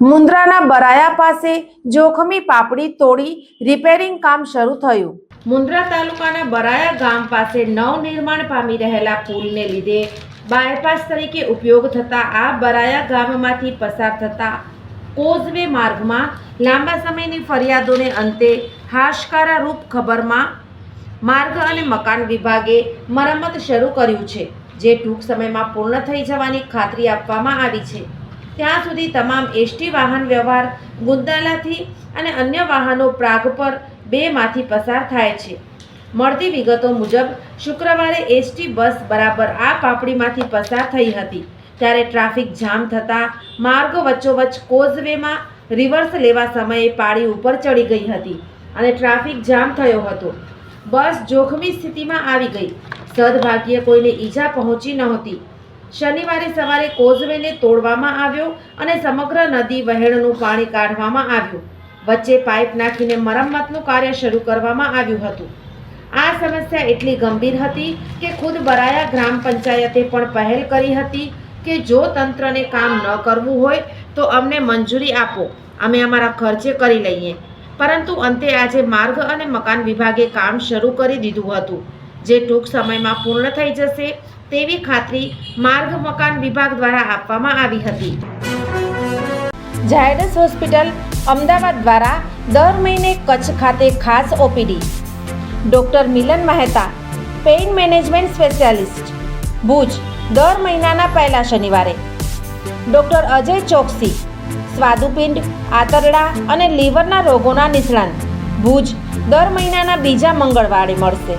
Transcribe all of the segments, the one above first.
મુન્દ્રાના બરાયા પાસે જોખમી પાપડી તોડી રિપેરિંગ કામ શરૂ થયું. મુન્દ્રા તાલુકાના બરાયા ગામ પાસે નવનિર્માણ પામી રહેલા પુલને લીધે બાયપાસ તરીકે ઉપયોગ થતા આ બરાયા ગામમાંથી પસાર થતા કોઝવે માર્ગમાં લાંબા સમયની ફરિયાદોને અંતે હાશકારા રૂપ ખબરમાં માર્ગ અને મકાન વિભાગે મરમ્મત શરૂ કર્યું છે, જે ટૂંક સમયમાં પૂર્ણ થઈ જવાની ખાતરી આપવામાં આવી છે. ત્યાં સુધી તમામ એસટી વાહન વ્યવહાર ગુંદાલાથી અને અન્ય વાહનો પ્રાગ પર બેમાંથી પસાર થાય છે. મળતી વિગતો મુજબ, શુક્રવારે એસટી બસ બરાબર આ પાપડીમાંથી પસાર થઈ હતી. ત્યારે ટ્રાફિક જામ થતાં માર્ગ વચ્ચોવચ્ચ કોઝવેમાં રિવર્સ લેવા સમયે પાળી ઉપર ચડી ગઈ હતી અને ટ્રાફિક જામ થયો હતો. બસ જોખમી સ્થિતિમાં આવી ગઈ. સદભાગ્યે કોઈને ઈજા પહોંચી નહોતી. શનિવારે સવારે કોઝવેને તોડવામાં આવ્યો અને સમગ્ર નદી વહેણનું પાણી કાઢવામાં આવ્યું. વચ્ચે પાઇપ નાખીને મરમ્મતનું કાર્ય શરૂ કરવામાં આવ્યું હતું. આ સમસ્યા એટલી ગંભીર હતી કે ખુદ બરાયા ગ્રામ પંચાયતે પણ પહેલ કરી હતી કે જો તંત્રને કામ ન કરવું હોય તો અમને મંજૂરી આપો. અમે અમારા ખર્ચે કરી લઈએ. પરંતુ અંતે આજે માર્ગ અને મકાન વિભાગે કામ શરૂ કરી દીધું હતું. જે ટૂંક સમયમાં પૂર્ણ થઈ જશે તેવી ખાતરી માર્ગ મકાન વિભાગ દ્વારા આપવામાં આવી હતી. ઝાયડસ હોસ્પિટલ અમદાવાદ દ્વારા દર મહિને કચ્છ ખાતે ખાસ OPD. Doctor Milan Mehta, pain management specialist, Bhuj, દર મહિનાના પહેલા શનિવારે. ડોક્ટર અજય ચોકસી, સ્વાદુપિંડ, આંતરડા અને લીવરના રોગોના નિષ્ણાંત. ભુજ, દર મહિનાના બીજા મંગળવારે મળશે.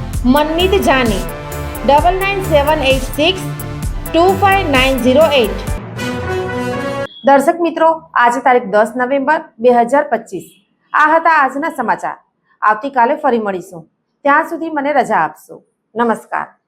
Manmeet Jani. Double nine seven eight six two five nine zero eight. દર્શક મિત્રો, આજે તારીખ દસ નવેમ્બર બે હજાર પચીસ. આ હતા આજના સમાચાર. આવતીકાલે ફરી મળીશું. ત્યાં સુધી મને રજા આપશો. નમસ્કાર.